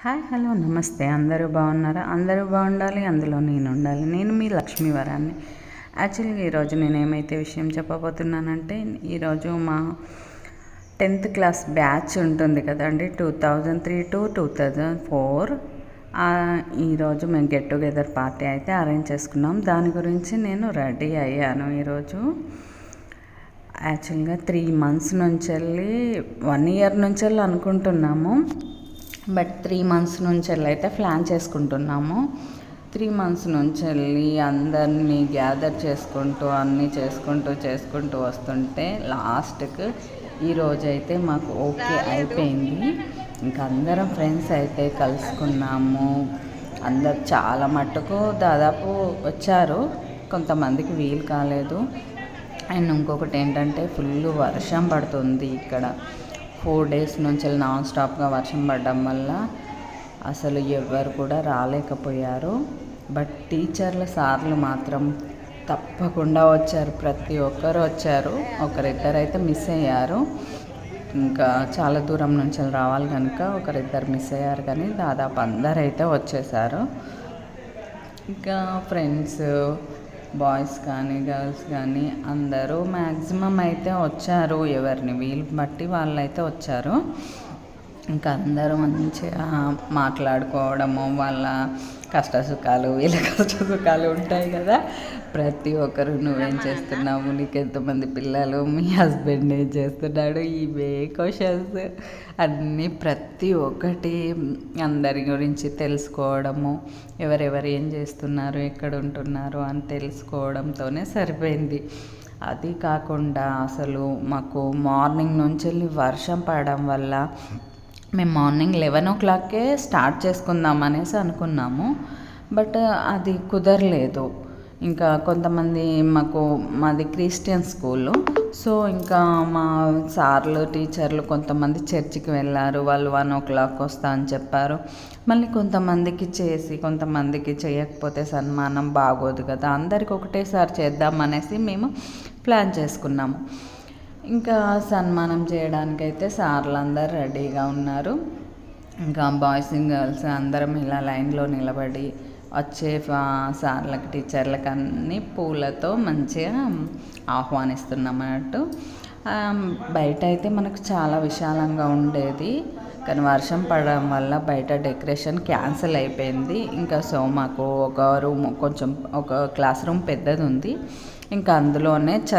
Hi hello నమస్తే. అందరూ బాగున్నారా? అందరూ బాగుండాలి అందులో నేను ఉండాలి. నేను మీ లక్ష్మీ వరాన్ని. యాక్చువల్గా ఈరోజు నేను ఏమైతే విషయం చెప్పబోతున్నానంటే ఈరోజు మా టెన్త్ క్లాస్ బ్యాచ్ ఉంటుంది కదండి two thousand three to two thousand four. ఈరోజు మేము గెట్ టుగెదర్ పార్టీ అయితే అరేంజ్ చేసుకున్నాం. దాని గురించి నేను రెడీ అయ్యాను ఈరోజు. యాక్చువల్గా త్రీ మంత్స్ నుంచి వెళ్ళి వన్ ఇయర్ నుంచి వెళ్ళి అనుకుంటున్నాము. బట్ త్రీ మంత్స్ నుంచి వెళ్ళి అయితే ప్లాన్ చేసుకుంటున్నాము. త్రీ మంత్స్ నుంచి వెళ్ళి అందరినీ గ్యాదర్ చేసుకుంటూ అన్నీ చేసుకుంటూ చేసుకుంటూ వస్తుంటే లాస్ట్కి ఈరోజు అయితే మాకు ఓకే అయిపోయింది. ఇంకా అందరం ఫ్రెండ్స్ అయితే కలుసుకున్నాము. అందరు చాలా మట్టుకు దాదాపు వచ్చారు. కొంతమందికి వీలు కాలేదు. అండ్ ఇంకొకటి ఏంటంటే ఫుల్ వర్షం పడుతుంది ఇక్కడ. ఫోర్ డేస్ నుంచి నాన్ స్టాప్గా వర్షం పడడం వల్ల అసలు ఎవరు కూడా రాలేకపోయారు. బట్ టీచర్లు సార్లు మాత్రం తప్పకుండా వచ్చారు. ప్రతి ఒక్కరు వచ్చారు. ఒకరిద్దరైతే మిస్ అయ్యారు. ఇంకా చాలా దూరం నుంచి రావాలి కనుక ఒకరిద్దరు మిస్ అయ్యారు కానీ దాదాపు అందరైతే అయితే వచ్చేసారు. ఇంకా ఫ్రెండ్స్ బాయ్స్ కానీ గర్ల్స్ కానీ అందరూ మ్యాక్సిమం అయితే వచ్చారు ఎవరిని. వీలు బట్టి వాళ్ళైతే వచ్చారు. ఇంకా అందరూ మంచిగా మాట్లాడుకోవడము వాళ్ళ కష్ట సుఖాలు వీళ్ళ కష్ట సుఖాలు ఉంటాయి కదా. ప్రతి ఒక్కరు నువ్వేం చేస్తున్నావు? నీకు ఎంతమంది పిల్లలు? మీ హస్బెండ్ ఏం చేస్తున్నాడు? ఇవే క్వశ్చన్స్ అన్నీ ప్రతి ఒక్కటి అందరి గురించి తెలుసుకోవడము. ఎవరెవరు ఏం చేస్తున్నారు? ఎక్కడ ఉంటున్నారు? అని తెలుసుకోవడంతోనే సరిపోయింది. అది కాకుండా అసలు మాకు మార్నింగ్ నుంచి వెళ్ళి వర్షం పడడం వల్ల మేము మార్నింగ్ లెవెన్ ఓ క్లాక్కే స్టార్ట్ చేసుకుందాం అనేసి అనుకున్నాము. బట్ అది కుదరలేదు. ఇంకా కొంతమంది మాకు మాది క్రిస్టియన్ స్కూలు. సో ఇంకా మా సార్లు టీచర్లు కొంతమంది చర్చికి వెళ్ళారు. వాళ్ళు వన్ ఓ క్లాక్ వస్తా అని చెప్పారు. మళ్ళీ కొంతమందికి చేసి కొంతమందికి చేయకపోతే సన్మానం బాగోదు కదా. అందరికి ఒకటేసారి చేద్దాం అనేసి మేము ప్లాన్ చేసుకున్నాము. ఇంకా సన్మానం చేయడానికైతే సార్లు అందరు రెడీగా ఉన్నారు. ఇంకా బాయ్స్ అండ్ గర్ల్స్ అందరం ఇలా లైన్లో నిలబడి వచ్చే సార్లకు టీచర్లకు అన్ని పూలతో మంచిగా ఆహ్వానిస్తున్నాం అన్నట్టు బయట అయితే మనకు చాలా విశాలంగా ఉండేది. కానీ వర్షం పడడం వల్ల బయట డెకరేషన్ క్యాన్సిల్ అయిపోయింది. ఇంకా సో మాకు ఒక రూమ్ కొంచెం ఒక క్లాస్ రూమ్ పెద్దది ఉంది. ఇంకా అందులోనే చ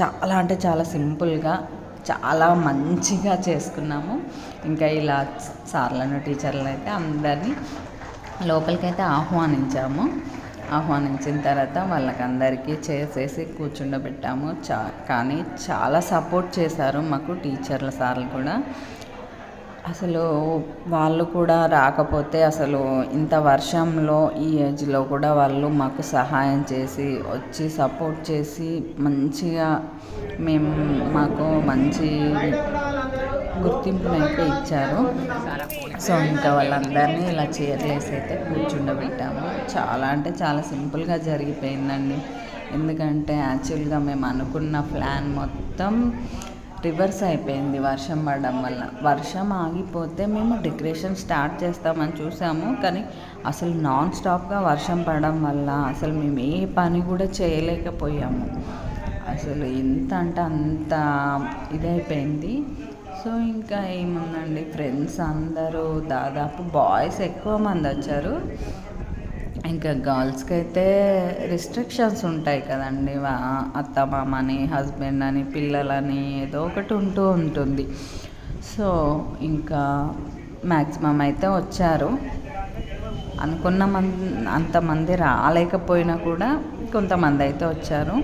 చాలా అంటే చాలా సింపుల్గా చాలా మంచిగా చేసుకున్నాము. ఇంకా ఇలా సార్లను టీచర్లను అయితే అందరినీ లోపలికైతే ఆహ్వానించాము. ఆహ్వానించిన తర్వాత వాళ్ళకందరికీ చేసేసి కూర్చుండబెట్టాము. చా కానీ చాలా సపోర్ట్ చేశారు మాకు టీచర్ల సార్లు కూడా. అసలు వాళ్ళు కూడా రాకపోతే అసలు ఇంత వర్షంలో ఈ ఏజ్లో కూడా వాళ్ళు మాకు సహాయం చేసి వచ్చి సపోర్ట్ చేసి మంచిగా మేము మాకు మంచి గుర్తింపునైతే ఇచ్చారు. సో ఇంకా వాళ్ళందరినీ ఇలా చీరలేసి అయితే కూర్చుండబెట్టాము. చాలా అంటే చాలా సింపుల్గా జరిగిపోయిందండి. ఎందుకంటే యాక్చువల్గా మేము అనుకున్న ప్లాన్ మొత్తం రివర్స్ అయిపోయింది వర్షం పడడం వల్ల. వర్షం ఆగిపోతే మేము డెకరేషన్ స్టార్ట్ చేస్తామని చూసాము కానీ అసలు నాన్ స్టాప్గా వర్షం పడడం వల్ల అసలు మేము ఏ పని కూడా చేయలేకపోయాము. అసలు ఎంత అంటే అంత ఇదైపోయింది. సో ఇంకా ఏముందండి ఫ్రెండ్స్ అందరూ దాదాపు బాయ్స్ ఎక్కువ మంది వచ్చారు. ఇంకా గర్ల్స్కి అయితే రిస్ట్రిక్షన్స్ ఉంటాయి కదండి. అత్త మామ అని హస్బెండ్ అని పిల్లలని ఏదో ఒకటి ఉంటూ ఉంటుంది. సో ఇంకా మ్యాక్సిమం అయితే వచ్చారు. అనుకున్న మంది అంతమంది రాలేకపోయినా కూడా కొంతమంది అయితే వచ్చారు.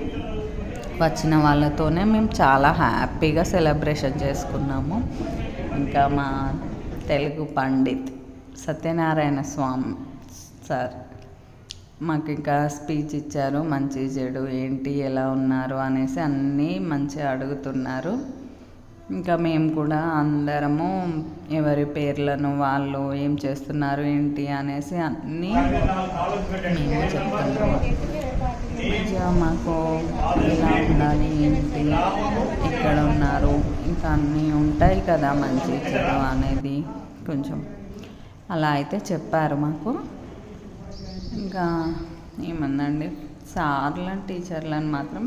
వచ్చిన వాళ్ళతోనే మేము చాలా హ్యాపీగా సెలబ్రేషన్ చేసుకున్నాము. ఇంకా మా తెలుగు పండిత్ సత్యనారాయణ స్వామి సార్. మాకు ఇంకా స్పీచ్ ఇచ్చారు మంచి చెడు ఏంటి ఎలా ఉన్నారు అనేసి అన్నీ మంచిగా అడుగుతున్నారు. ఇంకా మేము కూడా అందరము ఎవరి పేర్లను వాళ్ళు ఏం చేస్తున్నారు ఏంటి అనేసి అన్నీ మేము చెప్తున్నాము మంచిగా మాకు ఎలా ఉండాలి ఏంటి ఎక్కడ ఉన్నారు ఇంకా అన్నీ ఉంటాయి కదా మంచి చెడు అనేది కొంచెం. అలా అయితే చెప్పారు మాకు. ఇంకా ఏమందండి? సార్లను టీచర్లను మాత్రం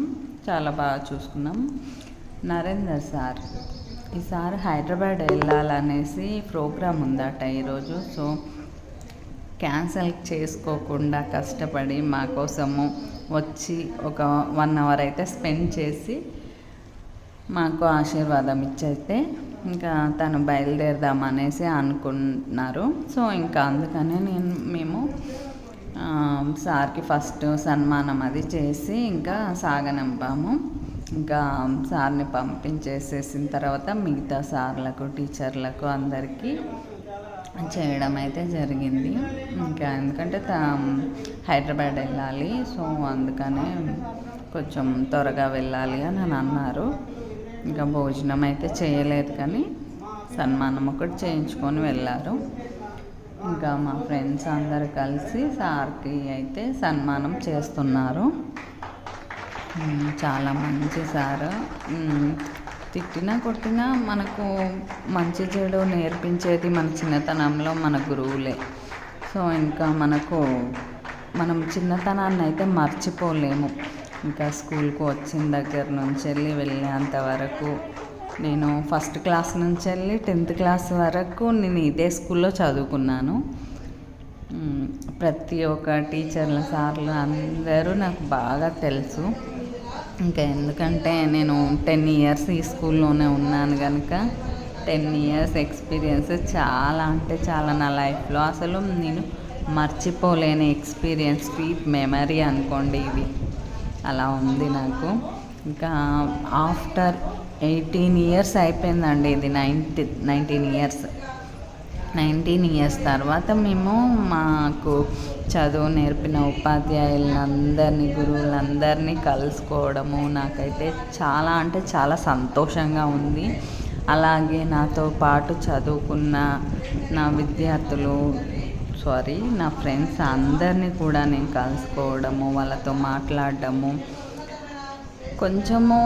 చాలా బాగా చూసుకున్నాం. నరేందర్ సార్ ఈసారి హైదరాబాద్ వెళ్ళాలనేసి ప్రోగ్రామ్ ఉందట ఈరోజు. సో క్యాన్సిల్ చేసుకోకుండా కష్టపడి మా కోసము వచ్చి ఒక వన్ అవర్ అయితే స్పెండ్ చేసి మాకు ఆశీర్వాదం ఇచ్చైతే ఇంకా తను బయలుదేరదామనేసి అనుకున్నారు. సో ఇంకా అందుకనే నేను మేము సార్కి ఫస్ట్ సన్మానం అది చేసి ఇంకా సాగనంపాము. ఇంకా సార్ని పంపించేసేసిన తర్వాత మిగతా సార్లకు టీచర్లకు అందరికీ చేయడం అయితే జరిగింది. ఇంకా ఎందుకంటే హైదరాబాద్ వెళ్ళాలి. సో అందుకనే కొంచెం త్వరగా వెళ్ళాలి అని అని అన్నారు. ఇంకా భోజనం అయితే చేయలేదు కానీ సన్మానం ఒకటి చేయించుకొని వెళ్ళారు. ఇంకా మా ఫ్రెండ్స్ అందరు కలిసి సార్కి అయితే సన్మానం చేస్తున్నారు. చాలా మంచి సారు. తిట్టినా కొట్టినా మనకు మంచి చెడు నేర్పించేది మన చిన్నతనంలో మన గురువులే. సో ఇంకా మనకు మనం చిన్నతనాన్ని అయితే మర్చిపోలేము. ఇంకా స్కూల్కి వచ్చిన దగ్గర నుంచి వెళ్ళి వెళ్ళేంత వరకు నేను ఫస్ట్ క్లాస్ నుంచి వెళ్ళి టెన్త్ క్లాస్ వరకు నేను ఇదే స్కూల్లో చదువుకున్నాను. ప్రతి ఒక్క టీచర్ల సార్లు అందరూ నాకు బాగా తెలుసు. ఇంకా ఎందుకంటే నేను టెన్ ఇయర్స్ ఈ స్కూల్లోనే ఉన్నాను కనుక టెన్ ఇయర్స్ ఎక్స్పీరియన్స్ చాలా అంటే చాలా నా లైఫ్లో అసలు నేను మర్చిపోలేని ఎక్స్పీరియన్స్ స్వీట్ మెమరీ అనుకోండి ఇది. అలా ఉంది నాకు. ఇంకా ఆఫ్టర్ ఎయిటీన్ ఇయర్స్ అయిపోయిందండి ఇది ninety nineteen years. Nineteen years తర్వాత మేము మాకు చదువు నేర్పిన ఉపాధ్యాయులందరినీ గురువులందరినీ కలుసుకోవడము నాకైతే చాలా అంటే చాలా సంతోషంగా ఉంది. అలాగే నాతో పాటు చదువుకున్న నా విద్యార్థులు సారీ నా ఫ్రెండ్స్ అందరినీ కూడా నేను కలుసుకోవడము వాళ్ళతో మాట్లాడడము కొంచెము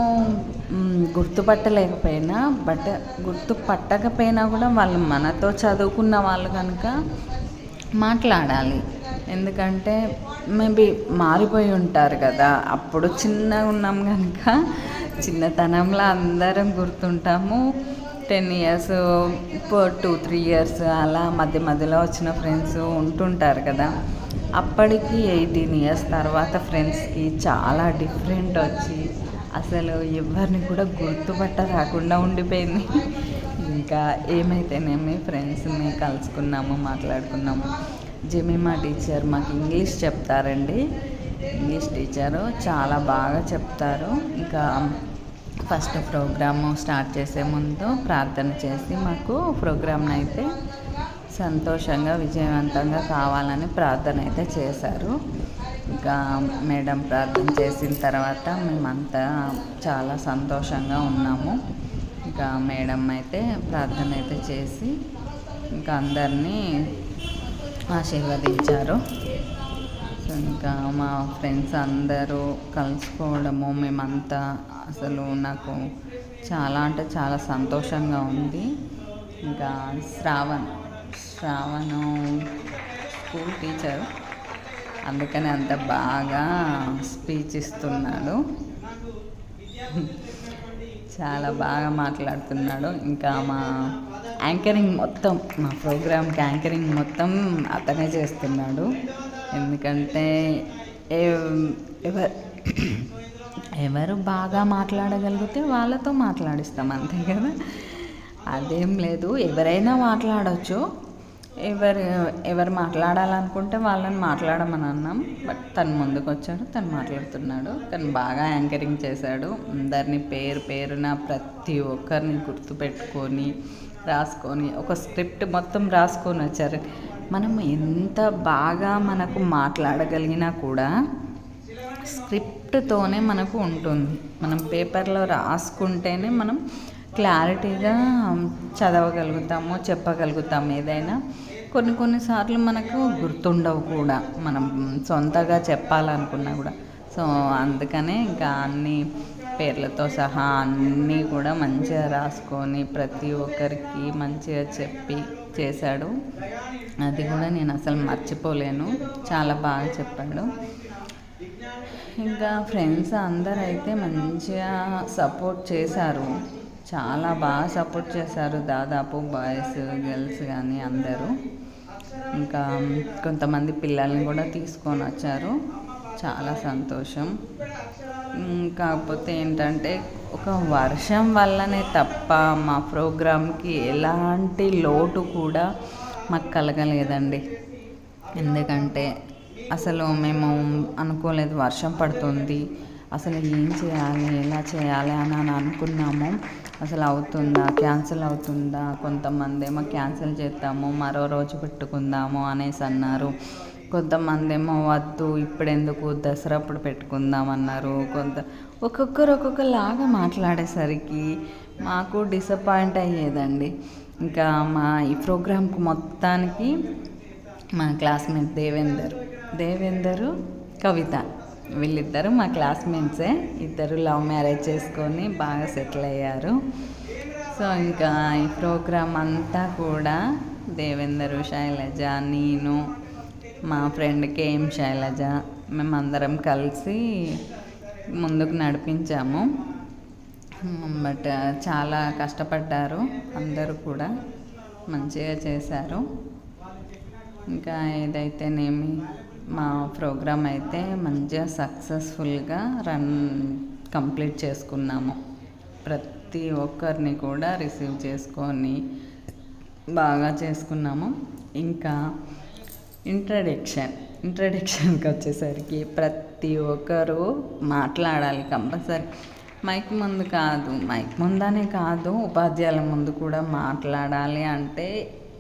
గుర్తుపట్టలేకపోయినా బట్ గుర్తుపట్టకపోయినా కూడా వాళ్ళు మనతో చదువుకున్న వాళ్ళు కనుక మాట్లాడాలి. ఎందుకంటే మేబీ మారిపోయి ఉంటారు కదా. అప్పుడు చిన్నగా ఉన్నాం కనుక చిన్నతనంలో అందరం గుర్తుంటాము. Ten years two three years అలా మధ్య మధ్యలో వచ్చిన ఫ్రెండ్స్ ఉంటుంటారు కదా. అప్పటికి ఎయిటీన్ ఇయర్స్ తర్వాత ఫ్రెండ్స్కి చాలా డిఫరెంట్ వచ్చి అసలు ఎవరిని కూడా గుర్తుపట్ట రాకుండా ఉండిపోయింది. ఇంకా ఏమైతేనేమి ఫ్రెండ్స్ని కలుసుకున్నాము మాట్లాడుకున్నాము. జమీమా టీచర్ మాకు ఇంగ్లీష్ చెప్తారండి. ఇంగ్లీష్ టీచరు చాలా బాగా చెప్తారు. ఇంకా ఫస్ట్ ప్రోగ్రాము స్టార్ట్ చేసే ముందు ప్రార్థన చేసి మాకు ప్రోగ్రామ్ని అయితే సంతోషంగా విజయవంతంగా కావాలని ప్రార్థన అయితే చేశారు. ఇంకా మేడం ప్రార్థన చేసిన తర్వాత మేమంతా చాలా సంతోషంగా ఉన్నాము. ఇంకా మేడం అయితే ప్రార్థన అయితే చేసి ఇంకా అందరినీ ఆశీర్వదించారు. సో ఇంకా మా ఫ్రెండ్స్ అందరూ కలుసుకోవడము మేమంతా అసలు నాకు చాలా అంటే చాలా సంతోషంగా ఉంది. ఇంకా శ్రావణ్ శ్రావణు స్కూల్ టీచర్. అందుకని అంత బాగా స్పీచ్ ఇస్తున్నాడు. చాలా బాగా మాట్లాడుతున్నాడు. ఇంకా మా యాంకరింగ్ మొత్తం మా ప్రోగ్రామ్కి యాంకరింగ్ మొత్తం అతనే చేస్తున్నాడు. ఎందుకంటే ఎవరు ఎవరు బాగా మాట్లాడగలిగితే వాళ్ళతో మాట్లాడిస్తాం అంతే కదా? అదేం లేదు ఎవరైనా మాట్లాడవచ్చు ఎవరు ఎవరు మాట్లాడాలనుకుంటే వాళ్ళని మాట్లాడమని అన్నాం. బట్ తను ముందుకు వచ్చాడు తను మాట్లాడుతున్నాడు. తను బాగా యాంకరింగ్ చేశాడు. అందరినీ పేరు పేరున ప్రతి ఒక్కరిని గుర్తుపెట్టుకొని రాసుకొని ఒక స్క్రిప్ట్ మొత్తం రాసుకొని వచ్చారు. మనం ఎంత బాగా మనకు మాట్లాడగలిగినా కూడా స్క్రిప్ట్తోనే మనకు ఉంటుంది. మనం పేపర్లో రాసుకుంటేనే మనం క్లారిటీగా చదవగలుగుతాము చెప్పగలుగుతాము ఏదైనా. కొన్ని కొన్నిసార్లు మనకు గుర్తుండవు కూడా. మనం సొంతగా చెప్పాలనుకున్నా కూడా. సో అందుకనే ఇంకా అన్ని పేర్లతో సహా అన్నీ కూడా మంచిగా రాసుకొని ప్రతి ఒక్కరికి మంచిగా చెప్పి చేశాడు. అది కూడా నేను అసలు మర్చిపోలేను. చాలా బాగా చెప్పాడు. ఇంకా ఫ్రెండ్స్ అందరూ అయితే మంచిగా సపోర్ట్ చేశారు. చాలా బాగా సపోర్ట్ చేశారు. దాదాపు బాయ్స్ గర్ల్స్ కానీ అందరూ. ఇంకా కొంతమంది పిల్లల్ని కూడా తీసుకొని వచ్చారు. చాలా సంతోషం. కాకపోతే ఏంటంటే ఒక వర్షం వల్లనే తప్ప మా ప్రోగ్రామ్కి ఎలాంటి లోటు కూడా మాకు కలగలేదండి. ఎందుకంటే అసలు మేము అనుకోలేదు వర్షం పడుతుంది. అసలు ఏం చేయాలి ఎలా చేయాలి అని అని అనుకున్నాము. అసలు అవుతుందా? క్యాన్సిల్ అవుతుందా? కొంతమంది ఏమో క్యాన్సిల్ చేద్దాము మరో రోజు పెట్టుకుందాము అనేసి అన్నారు. కొంతమంది ఏమో వద్దు ఇప్పుడు ఎందుకు దసరా అప్పుడు పెట్టుకుందాం అన్నారు. కొంత ఒక్కొక్కరు ఒక్కొక్కలాగా మాట్లాడేసరికి మాకు డిసప్పాయింట్ అయ్యేదండి. ఇంకా మా ఈ ప్రోగ్రాంకి మొత్తానికి మా క్లాస్మేట్ దేవేందర్ దేవేందరు కవిత. వీళ్ళిద్దరు మా క్లాస్మేట్సే. ఇద్దరు లవ్ మ్యారేజ్ చేసుకొని బాగా సెటిల్ అయ్యారు. సో ఇంకా ఈ ప్రోగ్రామ్ అంతా కూడా దేవేందరు శైలజ నేను మా ఫ్రెండ్ కేఎం శైలజ మేమందరం కలిసి ముందుకు నడిపించాము. బట్ చాలా కష్టపడ్డారు. అందరూ కూడా మంచిగా చేశారు. ఇంకా ఏదైతేనేమి మా ప్రోగ్రామ్ అయితే మంచిగా సక్సెస్ఫుల్గా రన్ కంప్లీట్ చేసుకున్నాము. ప్రతి ఒక్కరిని కూడా రిసీవ్ చేసుకొని బాగా చేసుకున్నాము. ఇంకా ఇంట్రడక్షన్ ఇంట్రడక్షన్కి వచ్చేసరికి ప్రతి ఒక్కరు మాట్లాడాలి కంపల్సరీ. మైక్ ముందు కాదు మైక్ ముందనే కాదు ఉపాధ్యాయుల ముందు కూడా మాట్లాడాలి అంటే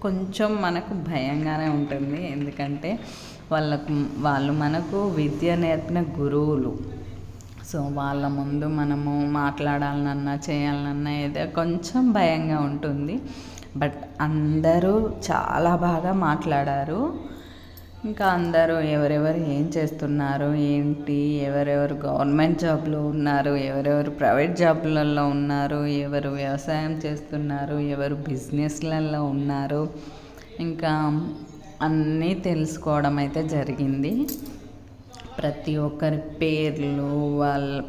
కొంచెం మనకు భయంగానే ఉంటుంది. ఎందుకంటే వాళ్ళకు వాళ్ళు మనకు విద్య నేర్పిన గురువులు. సో వాళ్ళ ముందు మనము మాట్లాడాలన్నా చేయాలన్నా ఏదో కొంచెం భయంగా ఉంటుంది. బట్ అందరూ చాలా బాగా మాట్లాడారు. ఇంకా అందరూ ఎవరెవరు ఏం చేస్తున్నారు ఏంటి ఎవరెవరు గవర్నమెంట్ జాబ్లో ఉన్నారు ఎవరెవరు ప్రైవేట్ జాబ్లలో ఉన్నారు ఎవరు వ్యవసాయం చేస్తున్నారు ఎవరు బిజినెస్లలో ఉన్నారు. ఇంకా అన్నీ తెలుసుకోవడం అయితే జరిగింది. ప్రతి ఒక్కరి పేర్లు వాళ్ళ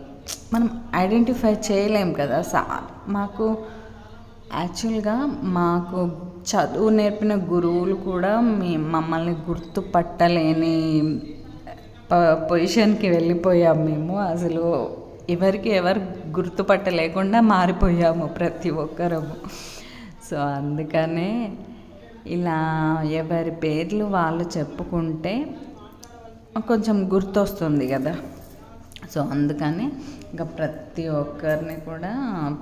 మనం ఐడెంటిఫై చేయలేం కదా. సా మాకు యాక్చువల్గా మాకు చదువు నేర్పిన గురువులు కూడా మీ మమ్మల్ని గుర్తుపట్టలేని పొజిషన్కి వెళ్ళిపోయాం మేము. అసలు ఎవరికి ఎవరు గుర్తుపట్టలేకుండా మారిపోయాము ప్రతి ఒక్కరము. సో అందుకనే ఇలా ఎవరి పేర్లు వాళ్ళు చెప్పుకుంటే కొంచెం గుర్తొస్తుంది కదా. సో అందుకని ఇంకా ప్రతి ఒక్కరిని కూడా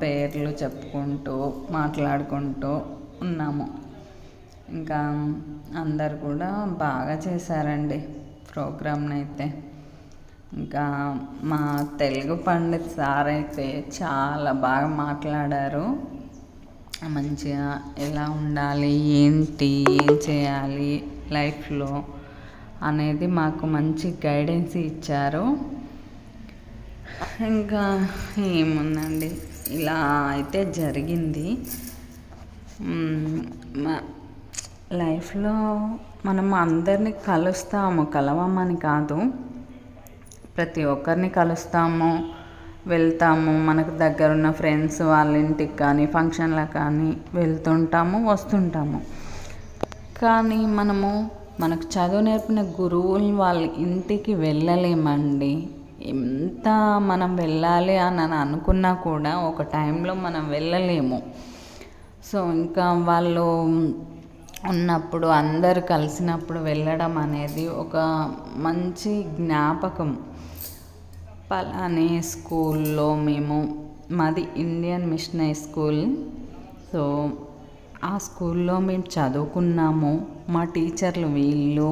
పేర్లు చెప్పుకుంటూ మాట్లాడుకుంటూ ఉన్నాము. ఇంకా అందరు కూడా బాగా చేశారండి ప్రోగ్రామ్ని అయితే ఇంకా మా తెలుగు పండిత్ సార్ అయితే చాలా బాగా మాట్లాడారు. మంచిగా ఎలా ఉండాలి ఏంటి ఏం చేయాలి లైఫ్లో అనేది మాకు మంచి గైడెన్స్ ఇచ్చారు. ఇంకా ఏముందండి? ఇలా అయితే జరిగింది. లైఫ్లో మనం అందరినీ కలుస్తాము కలవమని కాదు. ప్రతి ఒక్కరిని కలుస్తాము. వెళ్తాము. మనకు దగ్గర ఉన్న ఫ్రెండ్స్ వాళ్ళ ఇంటికి కానీ ఫంక్షన్లకు కానీ వెళ్తుంటాము వస్తుంటాము. కానీ మనము మనకు చదువు నేర్పిన గురువులు వాళ్ళ ఇంటికి వెళ్ళలేమండి. ఎంత మనం వెళ్ళాలి అని అనుకున్నా కూడా ఒక టైంలో మనం వెళ్ళలేము. సో ఇంకా వాళ్ళు ఉన్నప్పుడు అందరు కలిసినప్పుడు వెళ్ళడం అనేది ఒక మంచి జ్ఞాపకం. పలానే స్కూల్లో మేము మాది ఇండియన్ మిషనరీ స్కూల్. సో ఆ స్కూల్లో మేము చదువుకున్నాము. మా టీచర్లు వీళ్ళు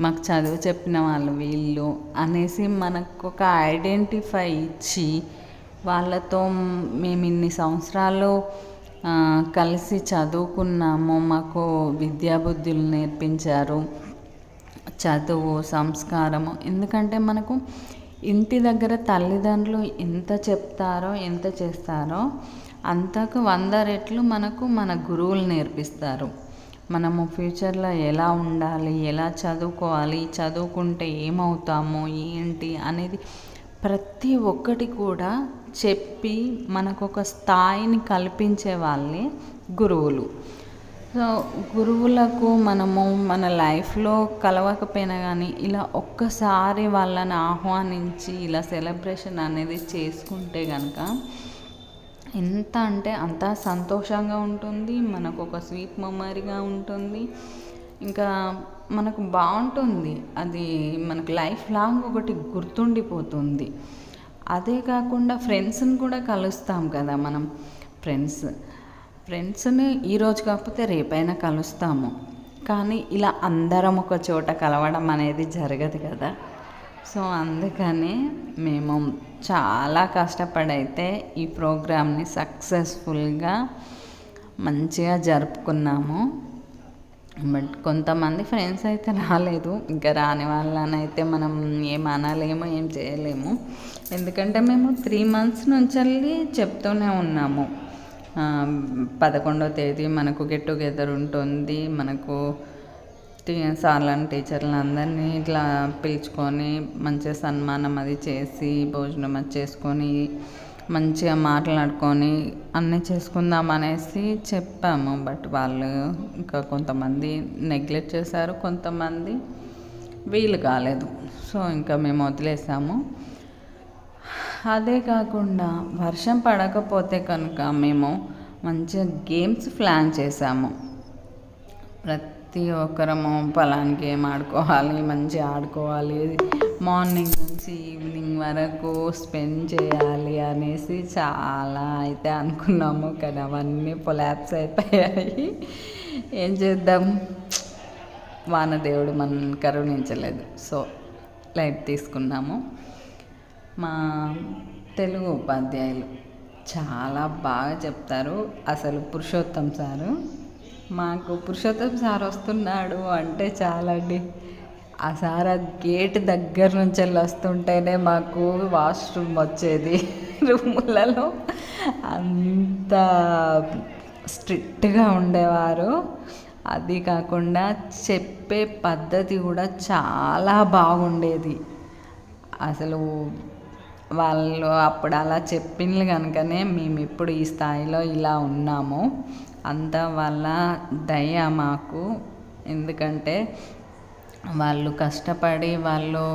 మాకు చదువు చెప్పిన వాళ్ళు వీళ్ళు అనేసి మనకు ఒక ఐడెంటిఫై ఇచ్చి వాళ్ళతో మేము ఇన్ని సంవత్సరాలు కలిసి చదువుకున్నాము. మాకు విద్యాబుద్ధులు నేర్పించారు. చదువు సంస్కారము. ఎందుకంటే మనకు ఇంటి దగ్గర తల్లిదండ్రులు ఎంత చెప్తారో ఎంత చేస్తారో అంతకు వంద రెట్లు మనకు మన గురువులు నేర్పిస్తారు. మనము ఫ్యూచర్లో ఎలా ఉండాలి ఎలా చదువుకోవాలి చదువుకుంటే ఏమవుతాము ఏంటి అనేది ప్రతి ఒక్కటి కూడా చెప్పి మనకు ఒక స్థాయిని కల్పించే వాళ్ళే గురువులు. సో గురువులకు మనము మన లైఫ్లో కలవకపోయినా కానీ ఇలా ఒక్కసారి వాళ్ళని ఆహ్వానించి ఇలా సెలబ్రేషన్ అనేది చేసుకుంటే కనుక ఎంత అంటే అంత సంతోషంగా ఉంటుంది మనకు ఒక స్వీట్ మెమరీగా ఉంటుంది. ఇంకా మనకు బాగుంటుంది. అది మనకు లైఫ్ లాంగ్ ఒకటి గుర్తుండిపోతుంది. అదే కాకుండా ఫ్రెండ్స్ని కూడా కలుస్తాం కదా మనం. ఫ్రెండ్స్ ఫ్రెండ్స్ని ఈరోజు కాకపోతే రేపైనా కలుస్తాము. కానీ ఇలా అందరం ఒక చోట కలవడం అనేది జరగదు కదా. సో అందుకని మేము చాలా కష్టపడైతే ఈ ప్రోగ్రామ్ని సక్సెస్ఫుల్గా మంచిగా జరుపుకున్నాము. బట్ కొంతమంది ఫ్రెండ్స్ అయితే రాలేదు. ఇంకా రాని వాళ్ళని అయితే మనం ఏం అనలేము ఏం చేయలేము. ఎందుకంటే మేము త్రీ మంత్స్ నుంచి వెళ్ళి చెప్తూనే ఉన్నాము. పదకొండవ తేదీ మనకు గెట్ టుగెదర్ ఉంటుంది. మనకు సార్లను టీచర్లను అందరినీ ఇట్లా పిలుచుకొని మంచిగా సన్మానం అది చేసి భోజనం అది చేసుకొని మంచిగా మాట్లాడుకొని అన్నీ చేసుకుందాం అనేసి చెప్పాము. బట్ వాళ్ళు ఇంకా కొంతమంది నెగ్లెక్ట్ చేశారు కొంతమంది వీలు కాలేదు. సో ఇంకా మేము వదిలేసాము. అదే కాకుండా వర్షం పడకపోతే కనుక మేము మంచిగా గేమ్స్ ప్లాన్ చేసాము ప్రతి ఒక్కరము పలాని గేమ్ ఆడుకోవాలి మంచిగా ఆడుకోవాలి మార్నింగ్ నుంచి ఈవినింగ్ వరకు స్పెండ్ చేయాలి అనేసి చాలా అయితే అనుకున్నాము కానీ అవన్నీ పొలాప్స్ అయిపోయాయి. ఏం చేద్దాం? వానదేవుడు మనల్ని కరుణించలేదు. సో లైట్ తీసుకున్నాము. మా తెలుగు ఉపాధ్యాయులు చాలా బాగా చెప్తారు అసలు పురుషోత్తం సారు. మాకు పురుషోత్తం సార్ వస్తున్నాడు అంటే చాలా అండి ఆ సార్ ఆ గేట్ దగ్గర నుంచి వెళ్ళి వస్తుంటేనే మాకు వాష్రూమ్ వచ్చేది. రూములలో అంత స్ట్రిక్ట్గా ఉండేవారు. అది కాకుండా చెప్పే పద్ధతి కూడా చాలా బాగుండేది. అసలు వాళ్ళు అప్పుడు అలా చెప్పిండ్రు కనుకనే మేము ఇప్పుడు ఈ స్థాయిలో ఇలా ఉన్నాము. అంత వాళ్ళ దయ మాకు. ఎందుకంటే వాళ్ళు కష్టపడి వాళ్ళు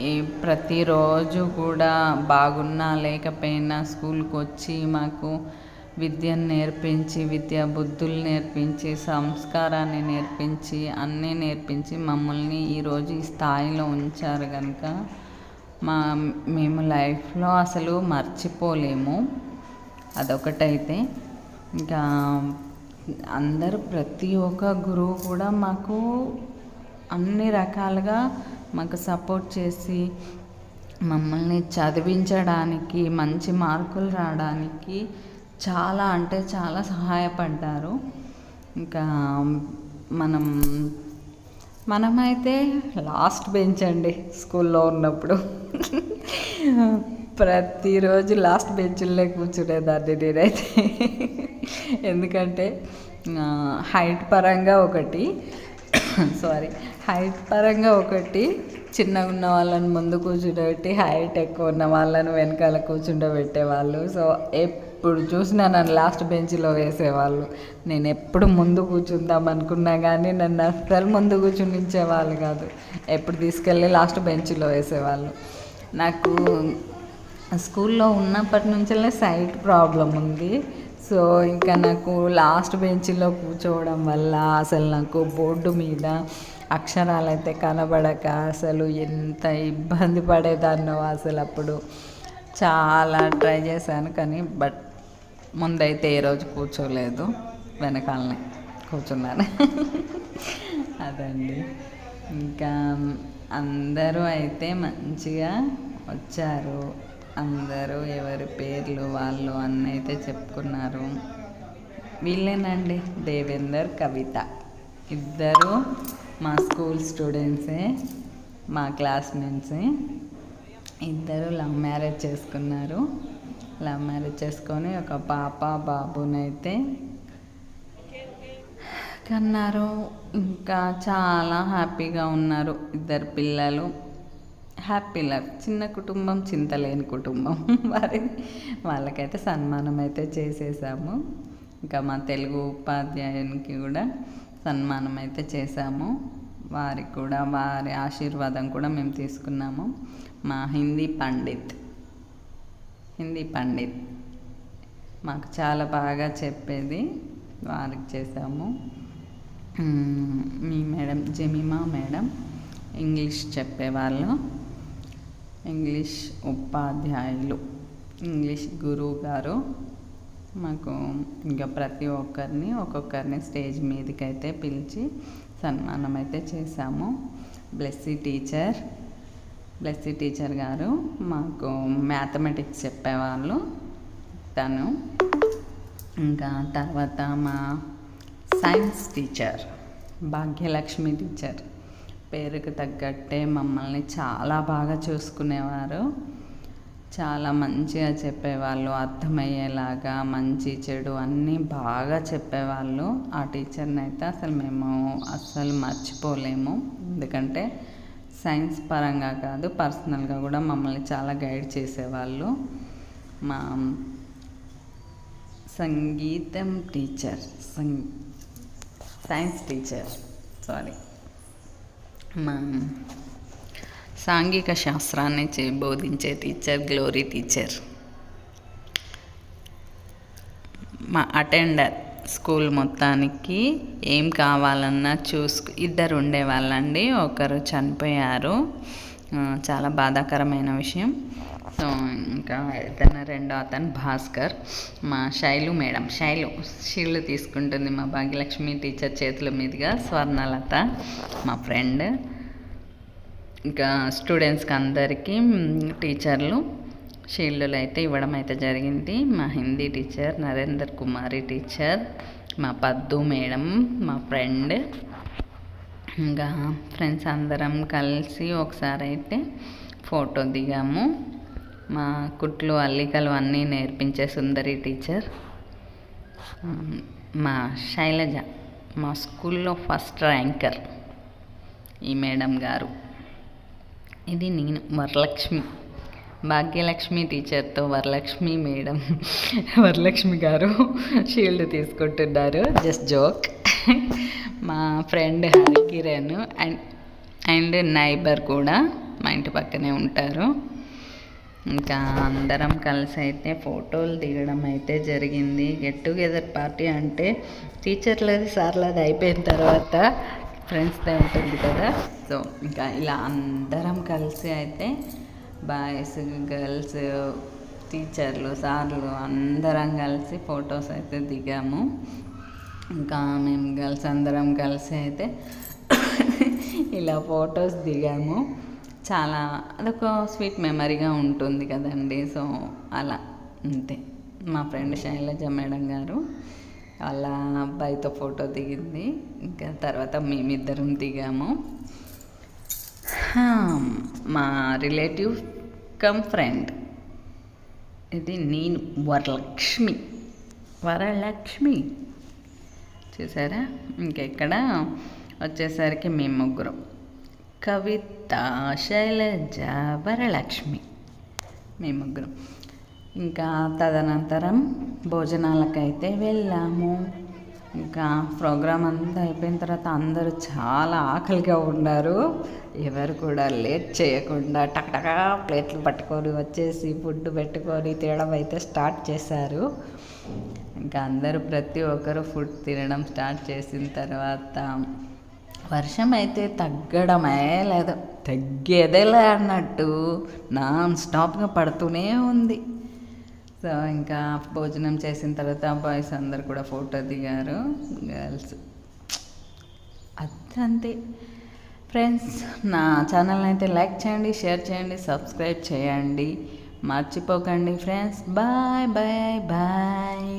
ఈ ప్రతిరోజు కూడా బాగున్నా లేకపోయినా స్కూల్కి వచ్చి మాకు విద్యను నేర్పించి విద్యా బుద్ధులు నేర్పించి సంస్కారాన్ని నేర్పించి అన్నీ నేర్పించి మమ్మల్ని ఈరోజు ఈ స్థాయిలో ఉంచారు కనుక మా మేము లైఫ్లో అసలు మర్చిపోలేము. అదొకటైతే. ఇంకా అందరూ ప్రతి ఒక్క గురువు కూడా మాకు అన్ని రకాలుగా మాకు సపోర్ట్ చేసి మమ్మల్ని చదివించడానికి మంచి మార్కులు రావడానికి చాలా అంటే చాలా సహాయపడ్డారు. ఇంకా మనం మనమైతే లాస్ట్ బెంచ్ అండి స్కూల్లో ఉన్నప్పుడు. ప్రతిరోజు లాస్ట్ బెంచ్లే కూర్చునేదాన్ని నేనైతే. ఎందుకంటే హైట్ పరంగా ఒకటి సారీ హైట్ పరంగా ఒకటి చిన్నగా ఉన్న వాళ్ళని ముందు కూర్చుండబెట్టి హైట్ ఎక్కువ ఉన్న వాళ్ళని వెనకాల కూర్చుండబెట్టేవాళ్ళు. సో ఎప్పుడు చూసినా నన్ను లాస్ట్ బెంచ్లో వేసేవాళ్ళు. నేను ఎప్పుడు ముందు కూర్చుందాం అనుకున్నా కానీ నన్ను అస్సలు ముందు కూర్చునించేవాళ్ళు కాదు. ఎప్పుడు తీసుకెళ్ళి లాస్ట్ బెంచ్లో వేసేవాళ్ళు. నాకు స్కూల్లో ఉన్నప్పటి నుంచే సైట్ ప్రాబ్లం ఉంది. సో ఇంకా నాకు లాస్ట్ బెంచ్లో కూర్చోవడం వల్ల అసలు నాకు బోర్డు మీద అక్షరాలు అయితే కనబడక అసలు ఎంత ఇబ్బంది పడేదాన్నో అసలు అప్పుడు. చాలా ట్రై చేశాను కానీ బట్ ముందైతే ఏ రోజు కూర్చోలేదు. వెనకాలనే కూర్చున్నాను. అదండి. ఇంకా అందరూ అయితే మంచిగా వచ్చారు. అందరూ ఎవరి పేర్లు వాళ్ళు అన్న అయితే చెప్పుకున్నారు. వీళ్ళేనండి. దేవేందర్ కవిత. ఇద్దరు మా స్కూల్ స్టూడెంట్సే మా క్లాస్మేట్సే. ఇద్దరు లవ్ మ్యారేజ్ చేసుకున్నారు. లవ్ మ్యారేజ్ చేసుకొని ఒక పాప బాబునైతే కన్నారు. ఇంకా చాలా హ్యాపీగా ఉన్నారు ఇద్దరు పిల్లలు. హ్యాపీ లైఫ్ చిన్న కుటుంబం చింతలేని కుటుంబం. వారి వాళ్ళకైతే సన్మానం అయితే చేసేసాము. ఇంకా మా తెలుగు ఉపాధ్యాయునికి కూడా సన్మానం అయితే చేశాము వారికి కూడా వారి ఆశీర్వాదం కూడా మేము తీసుకున్నాము. మా హిందీ పండిత్. హిందీ పండిత్. మాకు చాలా బాగా చెప్పేది. వారికి చేసాము మీ మేడం జమీమా మేడం ఇంగ్లీష్ చెప్పేవాళ్ళు. ఇంగ్లీష్ ఉపాధ్యాయులు. ఇంగ్లీష్ గురువు గారు. మాకు ఇంకా ప్రతి ఒక్కరిని ఒక్కొక్కరిని స్టేజ్ మీదకి అయితే పిలిచి సన్మానం అయితే చేశాము. బ్లెస్సీ టీచర్. బ్లెస్సీ టీచర్ గారు మాకు మ్యాథమెటిక్స్ చెప్పేవాళ్ళు తను. ఇంకా తర్వాత మా సైన్స్ టీచర్ భాగ్యలక్ష్మి టీచర్ పేరుకు తగ్గట్టే మమ్మల్ని చాలా బాగా చూసుకునేవారు. చాలా మంచిగా చెప్పేవాళ్ళు అర్థమయ్యేలాగా మంచి చెడు అన్నీ బాగా చెప్పేవాళ్ళు. ఆ టీచర్ని అయితే అసలు మేము అస్సలు మర్చిపోలేము. ఎందుకంటే సైన్స్ పరంగా కాదు పర్సనల్గా కూడా మమ్మల్ని చాలా గైడ్ చేసేవాళ్ళు. మా సంగీతం టీచర్ సైన్స్ టీచర్ సారీ. మా సాంఘిక శాస్త్రాన్ని చే బోధించే టీచర్ గ్లోరీ టీచర్. మా అటెండర్ స్కూల్ మొత్తానికి ఏం కావాలన్నా చూసుకు ఇద్దరు ఉండేవాళ్ళండి ఒకరు చనిపోయారు. చాలా బాధాకరమైన విషయం. సో ఇంకా తన రెండో అతను భాస్కర్ మా శైలు మేడం. శైలు షీళ్ళు తీసుకుంటుంది మా భాగ్యలక్ష్మి టీచర్ చేతుల మీదుగా స్వర్ణలత మా ఫ్రెండ్. ఇంకా స్టూడెంట్స్కి అందరికీ టీచర్లు. షీల్డ్లు అయితే ఇవ్వడం అయితే జరిగింది. మా హిందీ టీచర్ నరేందర్ కుమారి టీచర్ మా పద్దు మేడం మా ఫ్రెండ్. ఇంకా ఫ్రెండ్స్ అందరం కలిసి ఒకసారి అయితే ఫోటో దిగాము. మా కుట్లు అల్లికలు అన్నీ నేర్పించే సుందరి టీచర్. మా శైలజ మా స్కూల్లో ఫస్ట్ ర్యాంకర్ ఈ మేడం గారు. ఇది నేను వరలక్ష్మి. భాగ్యలక్ష్మి టీచర్తో వరలక్ష్మి మేడం వరలక్ష్మి గారు షీల్డ్ తీసుకుంటున్నారు. జస్ట్ జోక్ మా friend Harikiran and and neighbour కూడా మా ఇంటి పక్కనే ఉంటారు. ఇంకా అందరం కలిసి అయితే ఫోటోలు దిగడం అయితే జరిగింది. గెట్ టుగెదర్ పార్టీ అంటే టీచర్లది సార్లది అయిపోయిన తర్వాత ఫ్రెండ్స్తో ఉంటుంది కదా. సో ఇంకా ఇలా అందరం కలిసి అయితే బాయ్స్ గర్ల్స్ టీచర్లు సార్లు అందరం కలిసి ఫొటోస్ అయితే దిగాము. ఇంకా మేము గర్ల్స్ అందరం కలిసి అయితే ఇలా ఫొటోస్ దిగాము. చాలా అదొక స్వీట్ మెమరీగా ఉంటుంది కదండి. సో అలా అంతే. మా ఫ్రెండ్ శైలజ మేడం గారు వాళ్ళ అబ్బాయితో ఫోటో దిగింది. ఇంకా తర్వాత మేమిద్దరం దిగాము. మా రిలేటివ్ కమ్ ఫ్రెండ్ ఇది నేను వరలక్ష్మి. వరలక్ష్మి. చూసారా? ఇంకెక్కడ? వచ్చేసరికి మేము ముగ్గురం. కవిత శైలజ వరలక్ష్మి. మేము ముగ్గురం. ఇంకా తదనంతరం భోజనాలకైతే వెళ్ళాము. ఇంకా ప్రోగ్రామ్ అంతా అయిపోయిన తర్వాత అందరూ చాలా ఆకలిగా ఉన్నారు. ఎవరు కూడా లేట్ చేయకుండా టకటకా ప్లేట్లు పట్టుకొని వచ్చేసి ఫుడ్ పెట్టుకొని తినడం అయితే స్టార్ట్ చేశారు. ఇంకా అందరూ ప్రతి ఒక్కరు ఫుడ్ తినడం స్టార్ట్ చేసిన తర్వాత వర్షం అయితే తగ్గడమే లేదు. తగ్గేదేలే అన్నట్టు నాన్ స్టాప్గా పడుతూనే ఉంది. సో ఇంకా భోజనం చేసిన తర్వాత బాయ్స్ అందరు కూడా ఫోటో దిగారు. గర్ల్స్ అదంతే. ఫ్రెండ్స్ నా ఛానల్ని అయితే లైక్ చేయండి షేర్ చేయండి సబ్స్క్రైబ్ చేయండి. మర్చిపోకండి ఫ్రెండ్స్ బాయ్ బాయ్ బాయ్